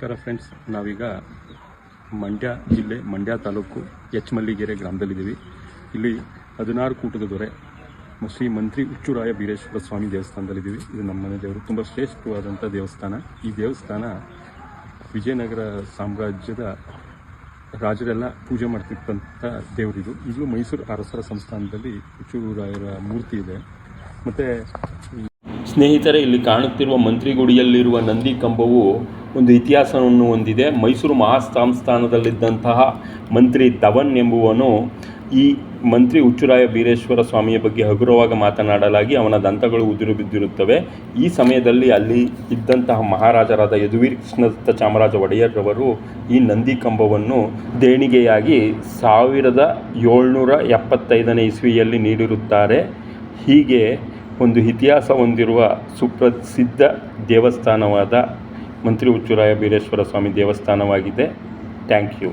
ನಮಸ್ಕಾರ ಫ್ರೆಂಡ್ಸ್ ನಾವೀಗ ಮಂಡ್ಯ ಜಿಲ್ಲೆ, ಮಂಡ್ಯ ತಾಲೂಕು ಎಚ್ ಮಲ್ಲಿಗೆರೆ ಗ್ರಾಮದಲ್ಲಿದ್ದೀವಿ. ಇಲ್ಲಿ ಹದಿನಾರು ಕೂಟದ ದೊರೆ, ಶ್ರೀ ಮಂತ್ರಿ ಉಚ್ಚುರಾಯ ಬೀರೇಶ್ವರ ಸ್ವಾಮಿ ದೇವಸ್ಥಾನದಲ್ಲಿದ್ದೀವಿ. ಇದು ನಮ್ಮ ಮನೆ ದೇವರು. ತುಂಬ ಶ್ರೇಷ್ಠವಾದಂಥ ದೇವಸ್ಥಾನ. ಈ ದೇವಸ್ಥಾನ ವಿಜಯನಗರ ಸಾಮ್ರಾಜ್ಯದ ರಾಜರೆಲ್ಲ ಪೂಜೆ ಮಾಡ್ತಿದ್ದಂಥ ದೇವರಿದು. ಈಗಲೂ ಮೈಸೂರು ಅರಸರ ಸಂಸ್ಥಾನದಲ್ಲಿ ಉಚ್ಚೂರಾಯರ ಮೂರ್ತಿ ಇದೆ. ಮತ್ತು ಸ್ನೇಹಿತರೆ, ಇಲ್ಲಿ ಕಾಣುತ್ತಿರುವ ಮಂತ್ರಿಗುಡಿಯಲ್ಲಿರುವ ನಂದಿ ಕಂಬವು ಒಂದು ಇತಿಹಾಸವನ್ನು ಹೊಂದಿದೆ. ಮೈಸೂರು ಮಹಾಸಂಸ್ಥಾನದಲ್ಲಿದ್ದಂತಹ ಮಂತ್ರಿ ಧವನ್ ಎಂಬುವನು ಈ ಮಂತ್ರಿ ಹುಚ್ಚುರಾಯ ಬೀರೇಶ್ವರ ಸ್ವಾಮಿಯ ಬಗ್ಗೆ ಹಗುರವಾಗಿ ಮಾತನಾಡಲಾಗಿ ಅವನ ದಂತಗಳು ಉದುರು ಬಿದ್ದಿರುತ್ತವೆ. ಈ ಸಮಯದಲ್ಲಿ ಅಲ್ಲಿ ಇದ್ದಂತಹ ಮಹಾರಾಜರಾದ ಯದುವೀರ್ ಕೃಷ್ಣದತ್ತ ಚಾಮರಾಜ ಒಡೆಯರ್ರವರು ಈ ನಂದಿ ಕಂಬವನ್ನು ದೇಣಿಗೆಯಾಗಿ ಸಾವಿರದ ಏಳ್ನೂರ ಎಪ್ಪತ್ತೈದನೇ ಇಸ್ವಿಯಲ್ಲಿ ನೀಡಿರುತ್ತಾರೆ. ಹೀಗೆ ಒಂದು ಇತಿಹಾಸ ಹೊಂದಿರುವ ಸುಪ್ರಸಿದ್ಧ ದೇವಸ್ಥಾನವಾದ ಮಂತ್ರಿ ಹುಚ್ಚುರಾಯ ಬೀರೇಶ್ವರ ಸ್ವಾಮಿ ದೇವಸ್ಥಾನವಾಗಿದೆ. Thank you.